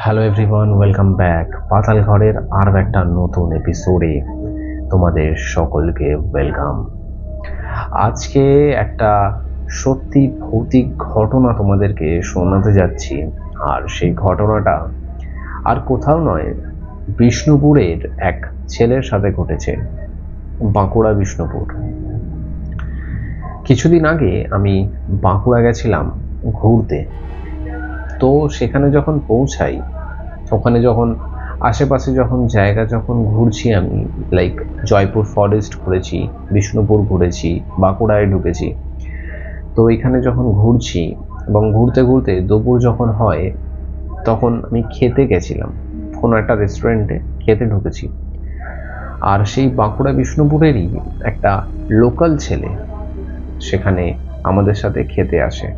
Hello everyone welcome back পাতাল ঘরের আরও একটা নতুন এপিসোডে তোমাদের সকলকে ওয়েলকাম আজকে একটা সত্যি ভৌতিক ঘটনা তোমাদেরকে শোনাতে যাচ্ছি। আর সেই ঘটনাটা আর কোথাও নয়, বিষ্ণুপুরের এক ছেলের সাথে ঘটেছে, বাঁকুড়া বিষ্ণুপুর। কিছুদিন আগে আমি বাঁকুড়া গেছিলাম ঘুরতে। তো সেখানে যখন পৌঁছাই, ওখানে যখন আশেপাশে যখন জায়গা যখন ঘুরছি আমি লাইক জয়পুর ফরেস্ট ঘুরেছি, বিষ্ণুপুর ঘুরেছি, বাঁকুড়ায় ঢুকেছি, তো এখানে যখন ঘুরছি এবং ঘুরতে ঘুরতে দুপুর যখন হয়, তখন আমি খেতে গেছিলাম, কোনো একটা রেস্টুরেন্টে খেতে ঢুকেছি। আর সেই বাঁকুড়া বিষ্ণুপুরেরই একটা লোকাল ছেলে সেখানে আমাদের সাথে খেতে আসে।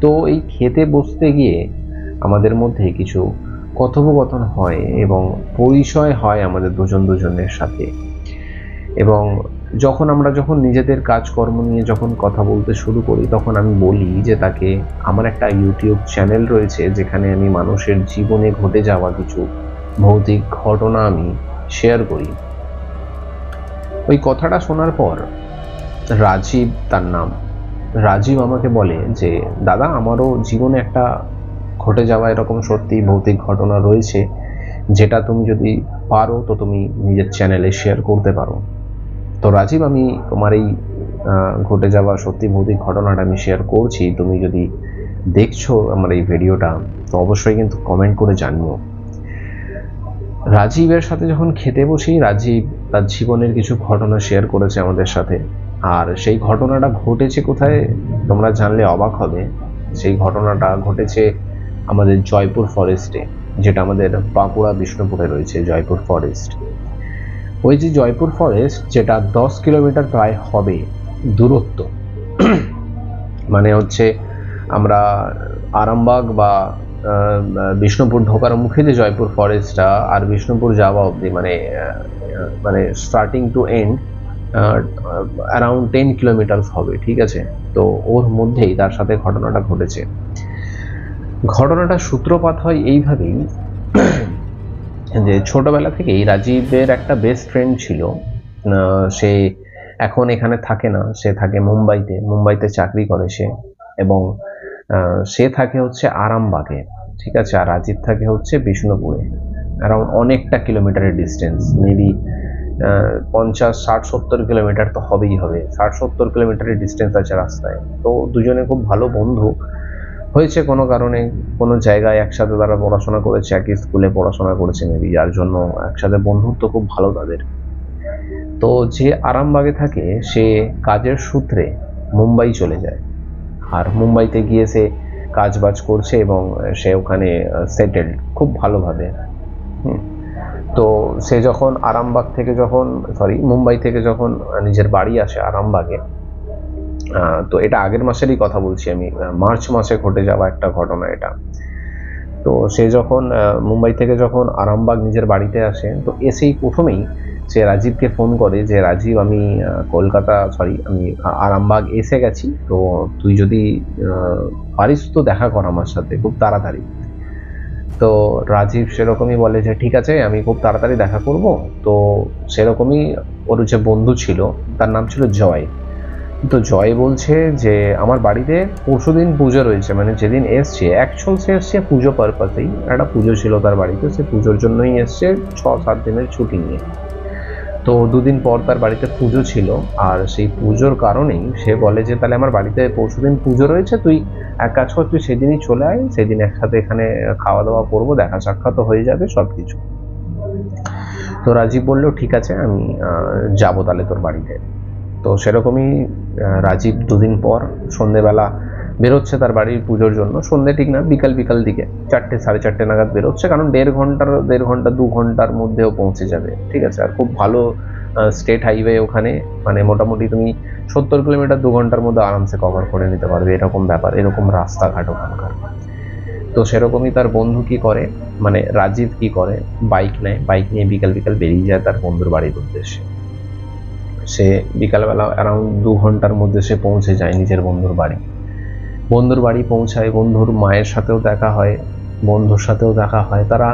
তো এই খেতে বসতে গিয়ে আমাদের মধ্যে কিছু কথোপকথন হয় এবং পরিচয় হয় আমাদের দুজন দুজনের সাথে। এবং যখন আমরা যখন নিজেদের কাজকর্ম নিয়ে যখন কথা বলতে শুরু করি, তখন আমি বলি যে তাকে আমার একটা ইউটিউব চ্যানেল রয়েছে যেখানে আমি মানুষের জীবনে ঘটে যাওয়া কিছু ভৌতিক ঘটনা আমি শেয়ার করি। ওই কথাটা শোনার পর রাজীব তার নাম রাজীব আমাকে বলে যে, দাদা, আমারও জীবনে একটা ঘটে যাওয়া এরকম সত্যি ভৌতিক ঘটনা রয়েছে, যেটা তুমি যদি পারো, তো তুমি নিজের চ্যানেলে শেয়ার করতে পারো। তো রাজীব, আমি তোমার এই ঘটে যাওয়া সত্যি ভৌতিক ঘটনাটা আমি শেয়ার করছি। তুমি যদি দেখছ আমার এই ভিডিওটা, তো অবশ্যই কিন্তু কমেন্ট করে জানিও। রাজীবের সাথে যখন খেতে বসি, রাজীব তার জীবনের কিছু ঘটনা শেয়ার করেছে আমাদের সাথে। আর সেই ঘটনাটা ঘটেছে কোথায় তোমরা জানলে অবাক হবে। সেই ঘটনাটা ঘটেছে আমাদের জয়পুর ফরেস্টে যেটা আমাদের বাঁকুড়া, বিষ্ণুপুরে রয়েছে, জয়পুর ফরেস্ট ওই যে জয়পুর ফরেস্ট যেটা দশ কিলোমিটার প্রায় হবে দূরত্ব। মানে হচ্ছে আমরা আরামবাগ বা বিষ্ণুপুর ঢোকার মুখে যে জয়পুর ফরেস্টটা আর বিষ্ণুপুর যাওয়া অবধি মানে মানে starting to end around ten kilometre হবে, ঠিক আছে? তো ওর মধ্যেই তার সাথে ঘটনাটা ঘটেছে। ঘটনাটা সূত্রপাত হয় এইভাবেই যে ছোটবেলা থেকেই রাজীবের একটা বেস্ট ফ্রেন্ড ছিল। সে এখন এখানে থাকে না, সে থাকে মুম্বাইতে। মুম্বাইতে চাকরি করে সে এবং সে থাকে হচ্ছে আরামবাগে, ঠিক আছে? আর রাজীব থাকে হচ্ছে বিষ্ণুপুরে অ্যারাউন্ড অনেকটা কিলোমিটারের ডিস্টেন্স মেবি পঞ্চাশ, ষাট, সত্তর কিলোমিটার তো হবেই হবে। ষাট, সত্তর কিলোমিটারের ডিস্টেন্স আছে রাস্তায়। তো দুজনে খুব ভালো বন্ধু। হয়েছে কোনো কারণে কোনো জায়গায় একসাথে তারা পড়াশোনা করেছে, একই স্কুলে পড়াশোনা করেছে মেবি যার জন্য একসাথে বন্ধুত্ব খুব ভালো তাদের। তো যে আরামবাগে থাকে, সে কাজের সূত্রে মুম্বাই চলে যায়। আর মুম্বাইতে গিয়ে সে কাজ বাজ করছে এবং সে ওখানে সেটেলড খুব ভালোভাবে। হুম। তো সে যখন আরামবাগ থেকে যখন সরি মুম্বাই থেকে যখন নিজের বাড়ি আসে আরামবাগে তো এটা আগের মাসেরই কথা বলছি আমি মার্চ মাসে ঘটে যাওয়া একটা ঘটনা এটা। তো সে যখন মুম্বাই থেকে যখন আরামবাগ নিজের বাড়িতে আসে, তো এসেই প্রথমেই সে রাজীবকে ফোন করে যে, রাজীব, আমি কলকাতা সরি আমি আরামবাগ এসে গেছি, তো তুই যদি পারিস তো দেখা কর আমার সাথে, খুব তাড়াতাড়ি। তো রাজীব সেরকমই বলে যে, ঠিক আছে, আমি খুব তাড়াতাড়ি দেখা করব। তো সেরকমই ওর যে বন্ধু ছিল, তার নাম ছিল জয়। তো জয় বলছে যে, আমার বাড়িতে পরশু দিন পুজো রয়েছে। মানে যেদিন এসছে অ্যাকচুয়াল সে এসছে পুজো পারপাসেই একটা পুজো ছিল তার বাড়িতে, সে পুজোর জন্যই এসছে ছ সাত দিনের ছুটি নিয়ে। তো দুদিন পর তার বাড়িতে পুজো ছিল, আর সেই পুজোর কারণেই সে বলে যে, তাহলে আমার বাড়িতে পরশুদিন পুজো রয়েছে, তুই এক কাজ কর, তুই সেদিনই চলে আয়, সেদিন একসাথে এখানে খাওয়া দাওয়া করব, দেখা সাক্ষাৎ হয়ে যাবে সব কিছু তো রাজীব বলল, ঠিক আছে, আমি যাব তাহলে তোর বাড়িতে। তো সেরকমই রাজীব দুদিন পর সন্ধেবেলা বেরোচ্ছে তার বাড়ির পুজোর জন্য। সন্ধে ঠিক না, বিকাল বিকাল দিকে, চারটে, সাড়ে চারটে নাগাদ বেরোচ্ছে, কারণ দেড় ঘণ্টার, দেড় ঘণ্টা, দু ঘণ্টার মধ্যেও পৌঁছে যাবে, ঠিক আছে? আর খুব ভালো স্টেট হাইওয়ে ওখানে মানে মোটামুটি তুমি সত্তর কিলোমিটার দু ঘণ্টার মধ্যে আরামসে কভার করে নিতে পারবে, এরকম ব্যাপার, এরকম রাস্তাঘাট ওখানকার। তো সেরকমই তার বন্ধু কি করে মানে রাজীব কি করে বাইক নেয় বাইক নিয়ে বিকাল বিকাল বেরিয়ে যায় তার বন্ধুর বাড়ির উদ্দেশ্যে। সে বিকালবেলা অ্যারাউন্ড দু ঘণ্টার মধ্যে সে পৌঁছে যায় নিজের বন্ধুর বাড়ি। বন্ধুর বাড়ি পৌঁছায়, বন্ধুর মায়ের সাথেও দেখা হয়, বন্ধুর সাথেও দেখা হয়। তারা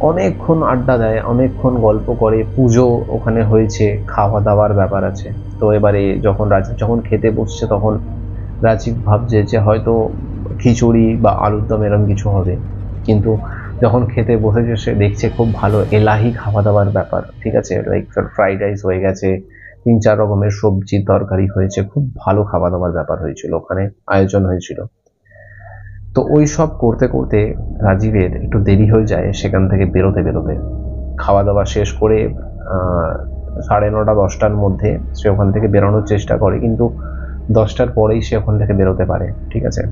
অনেকক্ষণ আড্ডা দেয়, অনেকক্ষণ গল্প করে, পুজো ওখানে হয়েছে খাওয়া দাওয়ার ব্যাপার আছে। তো এবারে যখন রাজীব যখন খেতে বসছে তখন রাজীব ভাবছে যে হয়তো খিচুড়ি বা আলুর দম এরম কিছু হবে। কিন্তু যখন খেতে বসেছে সে দেখছে খুব ভালো, এলাহি খাওয়া দাওয়ার ব্যাপার, ঠিক আছে? লাইক ফ্রাইড রাইস হয়ে গেছে তিন চার রকমের সবজি তরকারি হয়েছে, খুব ভালো খাওয়া দাওয়ার ব্যাপার হয়েছিল, ওখানে আয়োজন হয়েছিল। তো ওই সব করতে করতে রাজীবের একটু দেরি হয়ে যায়, সেখান থেকে বেরোতে বেরোতে। খাওয়া দাওয়া শেষ করে সাড়ে নটা, দশটার মধ্যে সে ওখান থেকে বেরোনোর চেষ্টা করে, কিন্তু দশটার পরেই সে ওখান থেকে বেরোতে পারে, ঠিক আছে?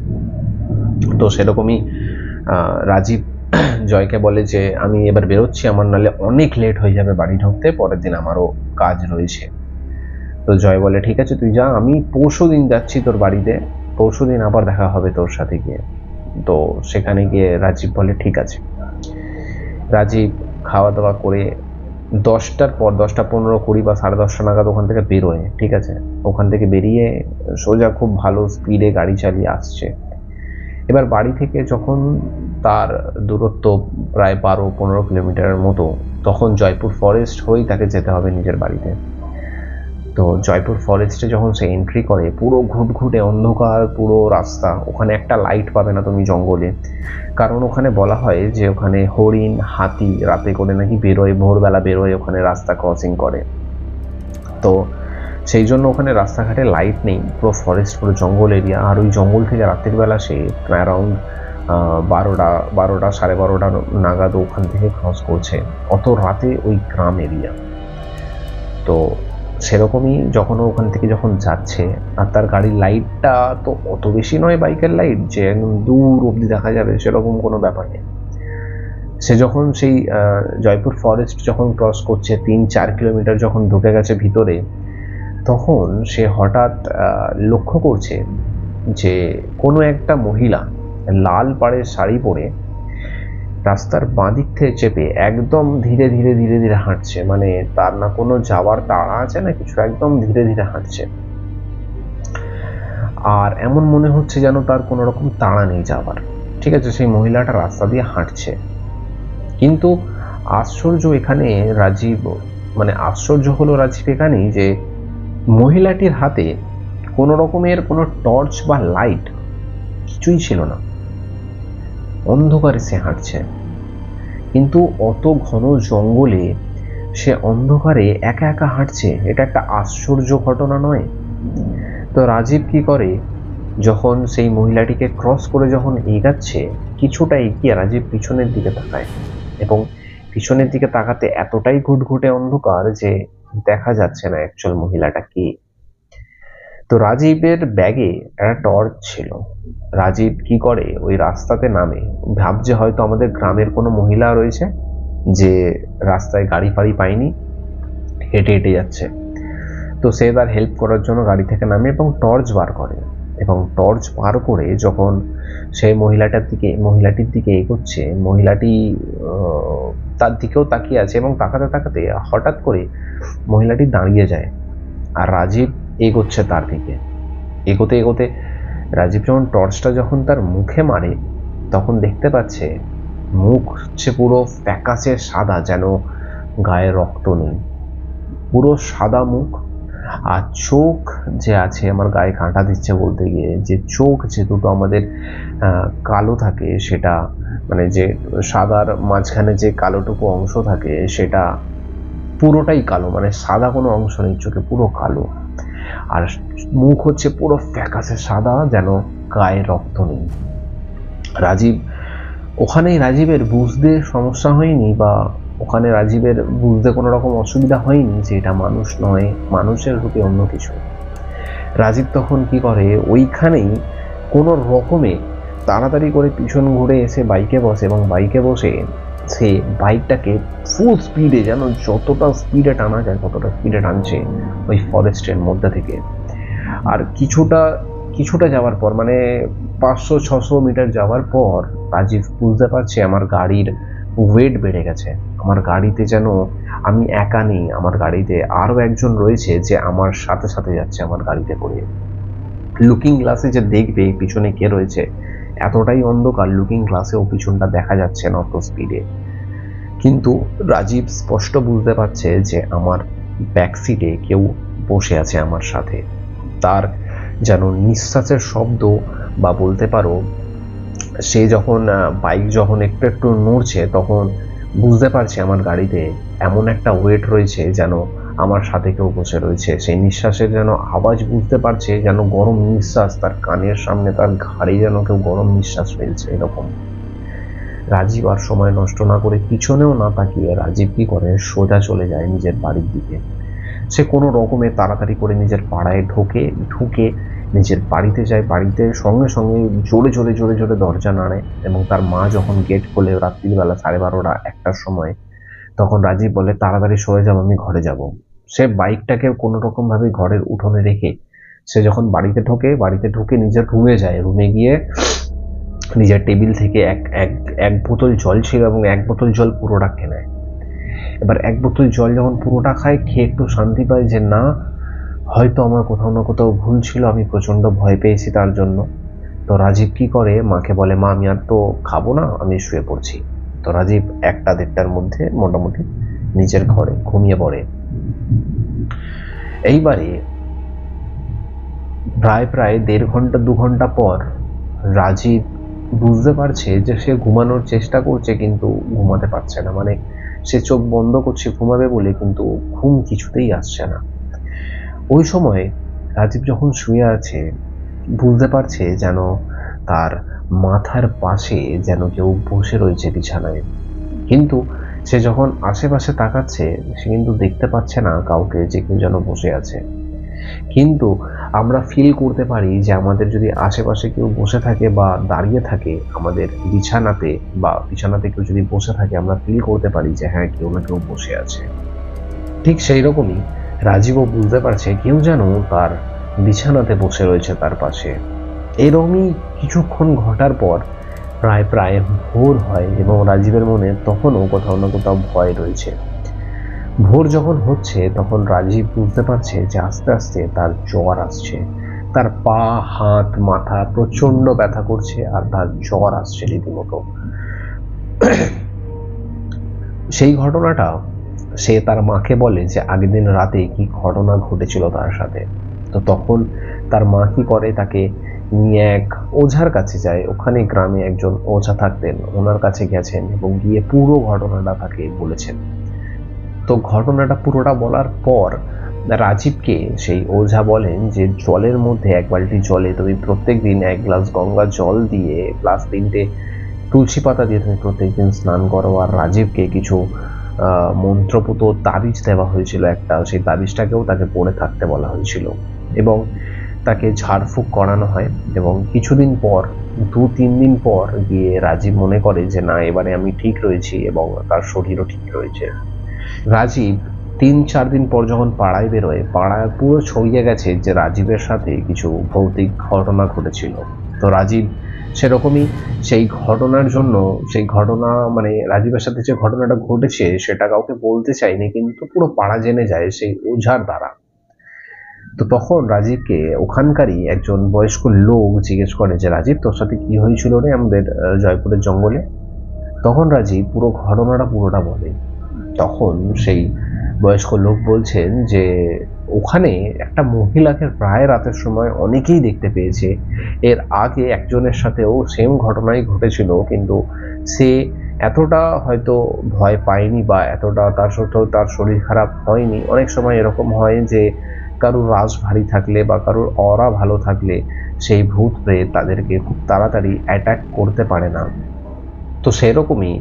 তো সেরকমই রাজীব জয়কে বলে যে, আমি এবার বেরোচ্ছি, আমার নাহলে অনেক লেট হয়ে যাবে বাড়ি ঢুকতে, পরের দিন আমারও কাজ রয়েছে। তো জয় বলে, ঠিক আছে, তুই যা, আমি পরশু দিন যাচ্ছি তোর বাড়িতে। পরশু দিন আবার দেখা হবে তোর সাথে গিয়ে। তো সেখানে গিয়ে রাজীব বলে, ঠিক আছে। রাজীব খাওয়া দাওয়া করে দশটার পর দশটা পনেরো কুড়ি বা সাড়ে দশটা নাগাদ ওখান থেকে বেরোয়, ঠিক আছে? ওখান থেকে বেরিয়ে সোজা খুব ভালো স্পিডে গাড়ি চালিয়ে আসছে। এবার বাড়ি থেকে যখন তার দূরত্ব প্রায় বারো পনেরো কিলোমিটারের মতো, তখন জয়পুর ফরেস্ট হয়েই তাকে যেতে হবে নিজের বাড়িতে। তো জয়পুর ফরেস্টে যখন সে এন্ট্রি করে, পুরো ঘুটঘুটে অন্ধকার, পুরো রাস্তা, ওখানে একটা লাইট পাবে না তুমি জঙ্গলে। কারণ ওখানে বলা হয় যে ওখানে হরিণ, হাতি রাতে করে নাকি বেরোয়, ভোরবেলা বেরোয় ওখানে রাস্তা ক্রসিং করে। তো সেই জন্য ওখানে রাস্তাঘাটে লাইট নেই, পুরো ফরেস্ট পুরো জঙ্গল এরিয়া আর ওই জঙ্গল থেকে রাতের বেলা সে অ্যারাউন্ড বারোটা বারোটা, সাড়ে বারোটা নাগাদ ওখান থেকে ক্রস করছে। অত রাতে ওই গ্রাম এরিয়া তো সেরকমই যখন ওখান থেকে যখন যাচ্ছে, আর তার গাড়ির লাইটটা তো অত বেশি নয় বাইকের লাইট যে একদম দূর অবধি দেখা যাবে, সেরকম কোনো ব্যাপার নেই। সে যখন সেই জয়পুর ফরেস্ট যখন ক্রস করছে, তিন চার কিলোমিটার যখন ঢুকে গেছে ভিতরে, তখন সে হঠাৎ লক্ষ্য করছে যে কোনো একটা মহিলা লাল পাড়ের শাড়ি পরে রাস্তার বাঁ দিক থেকে চেপে একদম ধীরে ধীরে ধীরে ধীরে হাঁটছে। মানে তার না কোনো যাওয়ার তাড়া আছে না কিছু, একদম ধীরে ধীরে হাঁটছে। আর এমন মনে হচ্ছে যেন তার কোনো রকম তাড়া নেই যাওয়ার। ঠিক আছে, সেই মহিলাটা রাস্তা দিয়ে হাঁটছে। কিন্তু আশ্চর্য এখানে রাজীব মানে আশ্চর্য হলো রাজীব এখানেই যে মহিলাটির হাতে কোনো রকমের কোনো টর্চ বা লাইট কিছুই ছিল না। অন্ধকারে সে হাঁটছে। কিন্তু অত ঘন জঙ্গলে সে অন্ধকারে একা একা হাঁটছে, এটা একটা আশ্চর্য ঘটনা নয়? তো রাজীব কি করে? যখন সেই মহিলাটিকে ক্রস করে যখন এগাচ্ছে, কিছুটা এগিয়ে রাজীব পিছনের দিকে তাকায় এবং পিছনের দিকে তাকাতে এতটাই ঘুটঘুটে অন্ধকার যে দেখা যাচ্ছে না অ্যাকচুয়াল মহিলাটা কে। তো রাজীবের ব্যাগে একটা টর্চ ছিল। রাজীব কি করে? ওই রাস্তাতে নামে। ভাবছে হয়তো আমাদের গ্রামের কোনো মহিলা রয়েছে যে রাস্তায় গাড়ি ফাড়ি পায়নি, হেঁটে হেঁটে যাচ্ছে। তো সে তার হেল্প করার জন্য গাড়ি থেকে নামে এবং টর্চ বার করে। এবং টর্চ বার করে যখন সেই মহিলাটার দিকে, মহিলাটির দিকে এগোচ্ছে, মহিলাটি তার দিকেও তাকিয়ে আছে এবং তাকাতে তাকাতে হঠাৎ করে মহিলাটি দাঁড়িয়ে যায়। আর রাজীব এগোচ্ছে তার দিকে। এগোতে এগোতে রাজীব যখন টর্চটা যখন তার মুখে মারে, তখন দেখতে পাচ্ছে মুখ হচ্ছে পুরো ফ্যাকাশে সাদা, যেন গায়ে রক্ত নেই। পুরো সাদা মুখ আর চোখ যে আছে, আমার গায়ে কাঁটা দিচ্ছে বলতে গিয়ে, যে চোখ যে দুটো আমাদের কালো থাকে, সেটা মানে যে সাদার মাঝখানে যে কালোটুকু অংশ থাকে, সেটা পুরোটাই কালো মানে সাদা কোনো অংশ নেই, চোখে পুরো কালো। আর মুখ হচ্ছে পুরো ফ্যাকাশে সাদা যেন গায়ে রক্ত নেই। রাজীব, ওখানেই রাজীবের বুঝতে সমস্যা হয়নি বা ওখানে রাজীবের বুঝতে কোনো রকম অসুবিধা হয়নি যে এটা মানুষ নয়, মানুষের রূপে অন্য কিছু। রাজীব তখন কি করে, ওইখানেই কোনো রকমে তাড়াতাড়ি করে পিছন ঘুরে এসে বাইকে বসে এবং বাইকে বসে সে বাইকটাকে ফুল স্পিডে যেন যতটা স্পিডে টানা যায়, ততটা স্পিডে টানছে ওই ফরেস্টের মধ্যে থেকে। আর কিছুটা কিছুটা যাওয়ার পর মানে পাঁচশো, ছশো মিটার যাওয়ার পর, রাজীব বুঝতে পারছে আমার গাড়ির ওয়েট বেড়ে গেছে। আমার গাড়িতে যেন আমি একা নেই, আমার গাড়িতে আরও একজন রয়েছে যে আমার সাথে সাথে যাচ্ছে আমার গাড়িতে করে। লুকিং গ্লাসে যে দেখবে, পিছনে কে রয়েছে এতটাই অন্ধকার লুকিং গ্লাসেও পিছনটা দেখা যাচ্ছে না অত স্পিডে কিন্তু রাজীব স্পষ্ট বুঝতে পারছে যে আমার ব্যাক সিটে কেউ বসে আছে আমার সাথে। তার যেন নিঃশ্বাসের শব্দ বা বলতে পারো, সে যখন বাইক যখন একটু একটু নড়ছে, তখন বুঝতে পারছে আমার গাড়িতে এমন একটা ওয়েট রয়েছে যেন আমার সাথে কেউ বসে রয়েছে। সেই নিঃশ্বাসের যেন আওয়াজ বুঝতে পারছে, যেন গরম নিঃশ্বাস, তার কানের সামনে তার ঘাড়ে যেন কেউ গরম নিঃশ্বাস ফেলছে এরকম। রাজীব আর সময় নষ্ট না করে পিছনেও না তাকিয়ে রাজীব কি করে, সোজা চলে যায় নিজের বাড়ির দিকে। সে কোনো রকমে তাড়াতাড়ি করে নিজের পাড়ায় ঢোকে, ঢুকে নিজের বাড়িতে যায়, বাড়িতে সঙ্গে সঙ্গে জোরে জোরে জোরে জোরে দরজা নাড়ে এবং তার মা যখন গেট খোলে রাত্রিবেলা সাড়ে বারোটা একটার সময়, তখন রাজীব বলে, তাড়াতাড়ি সরে যাব আমি ঘরে যাব। সে বাইকটাকে কোনো রকমভাবে ঘরের উঠোনে রেখে সে যখন বাড়িতে ঢোকে, বাড়িতে ঢুকে নিজের রুমে যায়। রুমে গিয়ে নিজের টেবিল থেকে এক এক এক বোতল জল ছিল এবং এক বোতল জল পুরোটা খেয়ে নেয়। এবার এক বোতল জল যখন পুরোটা খায়, খেয়ে একটু শান্তি পায় যে, না, হয়তো আমার কোথাও না কোথাও ভুল ছিল, আমি প্রচণ্ড ভয় পেয়েছি তার জন্য। তো রাজীব কি করে? মাকে বলে, মা, আমি আর তো খাব না, আমি শুয়ে পড়ছি। তো রাজীব একটা দেড়টার মধ্যে মোটামুটি নিজের ঘরে ঘুমিয়ে পড়ে। এইবারে প্রায় প্রায় দেড় ঘণ্টা, দু ঘণ্টা পর রাজীব বুঝতে পারছে যে সে ঘুমানোর চেষ্টা করছে কিন্তু ঘুমাতে পারছে না। মানে সে চোখ বন্ধ করছে, ঘুমাবে বলে কিন্তু ঘুম কিছুতেই আসছে না। ওই সময় রাজীব যখন শুয়ে আছে, বুঝতে পারছে যেন তার মাথার পাশে যেন কেউ বসে রয়েছে বিছানায়। কিন্তু সে যখন আশেপাশে তাকাচ্ছে, সে কিন্তু দেখতে পাচ্ছে না কাউকে, যে কেউ যেন বসে আছে। কিন্তু আমরা ফিল করতে পারি যে আমাদের যদি আশেপাশে কেউ বসে থাকে বা দাঁড়িয়ে থাকে আমাদের বিছানাতে বা বিছানাতে কেউ যদি বসে থাকে, আমরা ফিল করতে পারি যে হ্যাঁ কেউ না কেউ বসে আছে। ঠিক সেই রকমই রাজীবও বুঝতে পারছে কেউ যেন তার বিছানাতে বসে রয়েছে তার পাশে। এরকমই কিছুক্ষণ ঘটার পর প্রায় প্রায় ভোর হয় এবং রাজীবের মনে তখনও কোথাও না কোথাও ভয় রয়েছে। ভোর যখন হচ্ছে, তখন রাজীব বুঝতে পারছে যে আস্তে আস্তে তার জ্বর আসছে। তার পা, হাত, মাথা প্রচণ্ড ব্যথা করছে আর তার জ্বর আসছে রীতিমতো। সেই ঘটনাটা সে তার মাকে বলে যে আগের দিন রাতে কি ঘটনা ঘটেছিল তার সাথে। তো তখন তার মা কি করে তাকে নিয়ে এক ওঝার কাছে যায়। ওখানে গ্রামে একজন ওঝা থাকতেন। ওনার কাছে গেছেন এবং গিয়ে পুরো ঘটনাটা তাকে বলেছেন। তো ঘটনাটা পুরোটা বলার পর রাজীবকে সেই ওঝা বলেন যে, জলের মধ্যে এক বালতি জলে তুমি প্রত্যেক দিন এক গ্লাস গঙ্গা জল দিয়ে প্লাস তিনটে তুলসী পাতা দিয়ে তুমি প্রত্যেক দিন স্নান করো। আর রাজীবকে কিছু মন্ত্রপুত তাবিজ দেওয়া হয়েছিল একটা। সেই তাবিজটাকেও তাকে পড়ে থাকতে বলা হয়েছিল। এবং তাকে ঝাড়ফুঁক করানো হয় এবং কিছুদিন পর, দু তিন দিন পর গিয়ে রাজীব মনে করে যে, না, এবারে আমি ঠিক রয়েছি এবং তার শরীরও ঠিক রয়েছে। রাজীব তিন চার দিন পর যখন পাড়ায় বেরোয়, পাড়ায় পুরো ছড়িয়ে গেছে যে রাজীবের সাথে কিছু ভৌতিক ঘটনা ঘটেছিল। তো রাজীব সেরকমই সেই ঘটনার জন্য, সেই ঘটনা মানে রাজীবের সাথে যে ঘটনাটা ঘটেছে, সেটা কাউকে বলতে চাইনি কিন্তু পুরো পাড়া জেনে যায় সেই ওঝার দ্বারা। তো তখন রাজীবকে ওখানকারই একজন বয়স্ক লোক জিজ্ঞেস করে যে, রাজীব, তোর সাথে কি হয়েছিল রে আমাদের জয়পুরের জঙ্গলে? তখন রাজীব পুরো ঘটনাটা পুরোটা বলে। তখন সেই বয়স্ক লোক বলছেন যে, ওখানে একটা মহিলাকে প্রায় রাতের সময় অনেকেই দেখতে পেয়েছে। এর আগে একজনের সাথেও সেম ঘটনাই ঘটেছিল, কিন্তু সে এতটা হয়তো ভয় পায়নি বা এতটা তার সত্ত্বেও তার শরীর খারাপ হয়নি। অনেক সময় এরকম হয় যে কারোর রাজ ভারী থাকলে বা কারোর অরা ভালো থাকলে সেই ভূত প্রেত তাদেরকে খুব তাড়াতাড়ি অ্যাটাক করতে পারে না। তো সেরকমই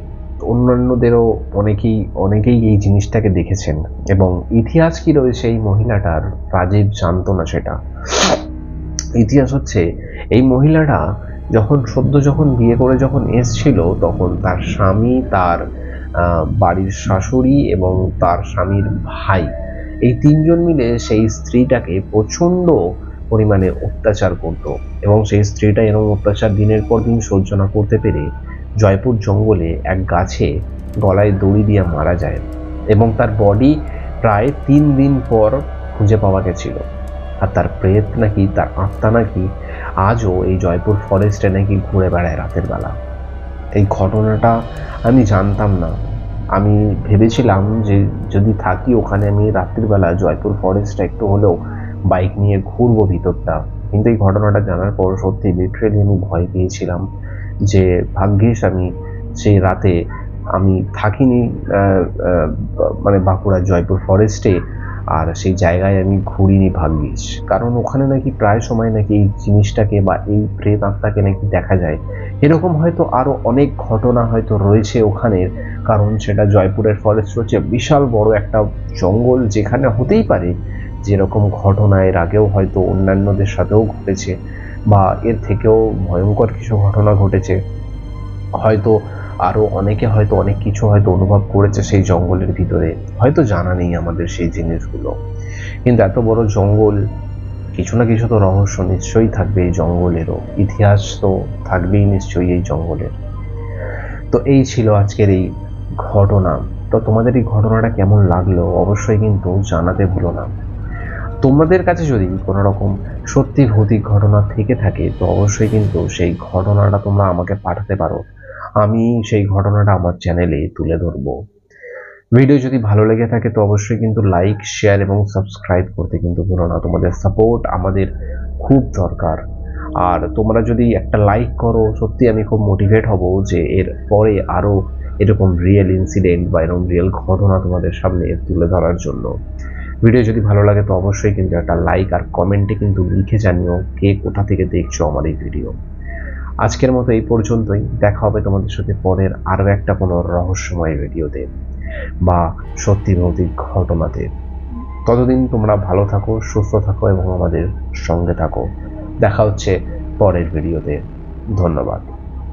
অন্যান্যদেরও অনেকেই অনেকেই এই জিনিসটাকে দেখেছেন এবং ইতিহাস কি রয়েছে এই মহিলাটার? রাজীব জানত না সেটা। ইতিহাস হচ্ছে এই মহিলাটা যখন সদ্য যখন বিয়ে করে যখন এসছিল তখন তার স্বামী, তার বাড়ির শাশুড়ি এবং তার স্বামীর ভাই এই তিনজন মিলে সেই স্ত্রীটাকে প্রচণ্ড পরিমাণে অত্যাচার করত এবং সেই স্ত্রীটা এরকম অত্যাচার দিনের পর দিন সহ্য না করতে পেরে জয়পুর জঙ্গলে এক গাছে গলায় দড়ি দিয়ে মারা যায় এবং তার বডি প্রায় তিন দিন পর খুঁজে পাওয়া গেছিল। আর তার প্রেত নাকি, তার আত্মা নাকি আজও এই জয়পুর ফরেস্টে নাকি ঘুরে বেড়ায় রাতের বেলা। এই ঘটনাটা আমি জানতাম না। আমি ভেবেছিলাম যে যদি থাকি ওখানে আমি রাত্রিবেলা জয়পুর ফরেস্টটা একটু হলেও বাইক নিয়ে ঘুরবো ভিতরটা। কিন্তু এই ঘটনাটা জানার পর সত্যি লিটারেলি আমি ভয় পেয়েছিলাম যে ভাগ্যেস আমি সেই রাতে আমি থাকিনি মানে বাঁকুড়া জয়পুর ফরেস্টে আর সেই জায়গায় আমি ঘুরিনি ভাগ্যিস। কারণ ওখানে নাকি প্রায় সময় নাকি এই জিনিসটাকে বা এই প্রেত আত্মাকে নাকি দেখা যায়। এরকম হয়তো আরও অনেক ঘটনা হয়তো রয়েছে ওখানের, কারণ সেটা জয়পুরের ফরেস্ট হচ্ছে বিশাল বড় একটা জঙ্গল যেখানে হতেই পারে যেরকম ঘটনা, এর আগেও হয়তো অন্যান্যদের সাথেও ঘটেছে বা এর থেকেও ভয়ঙ্কর কিছু ঘটনা ঘটেছে। হয়তো আরও অনেকে হয়তো অনেক কিছু হয়তো অনুভব করেছে সেই জঙ্গলের ভিতরে। হয়তো জানা নেই আমাদের সেই জিনিসগুলো। কিন্তু এত বড় জঙ্গল, কিছু না কিছু তো রহস্য নিশ্চয়ই থাকবে এই জঙ্গলেরও। ইতিহাস তো থাকবেই নিশ্চয়ই এই জঙ্গলের। তো এই ছিল আজকের এই ঘটনা। তো তোমাদের এই ঘটনাটা কেমন লাগল অবশ্যই কিন্তু জানাতে ভুলো না। তোমাদের কাছে যদি কোনো রকম সত্যি ভৌতিক ঘটনা থেকে থাকে, তো অবশ্যই কিন্তু সেই ঘটনাটা তোমরা আমাকে পাঠাতে পারো। আমি সেই ঘটনাটা আমার চ্যানেলে তুলে ধরবো। ভিডিও যদি ভালো লেগে থাকে তো অবশ্যই কিন্তু লাইক শেয়ার এবং সাবস্ক্রাইব করতে কিন্তু ভুলো না। তোমাদের সাপোর্ট আমাদের খুব দরকার। আর তোমরা যদি একটা লাইক করো, সত্যি আমি খুব মোটিভেট হব যে এর পরে আরও এরকম রিয়েল ইনসিডেন্ট বা এরকম রিয়েল ঘটনা তোমাদের সামনে তুলে ধরার জন্য। ভিডিও যদি ভালো লাগে তো অবশ্যই কিন্তু একটা লাইক আর কমেন্টে কিন্তু লিখে জানিও কে কোথা থেকে দেখছ আমার এই ভিডিও আজকের মতো এই পর্যন্তই। দেখা হবে তোমাদের সাথে পরের আরও একটা কোনো রহস্যময় ভিডিওতে বা সত্যি ভৌতিক ঘটনাতে। ততদিন তোমরা ভালো থাকো, সুস্থ থাকো এবং আমাদের সঙ্গে থাকো। দেখা হচ্ছে পরের ভিডিওতে। ধন্যবাদ।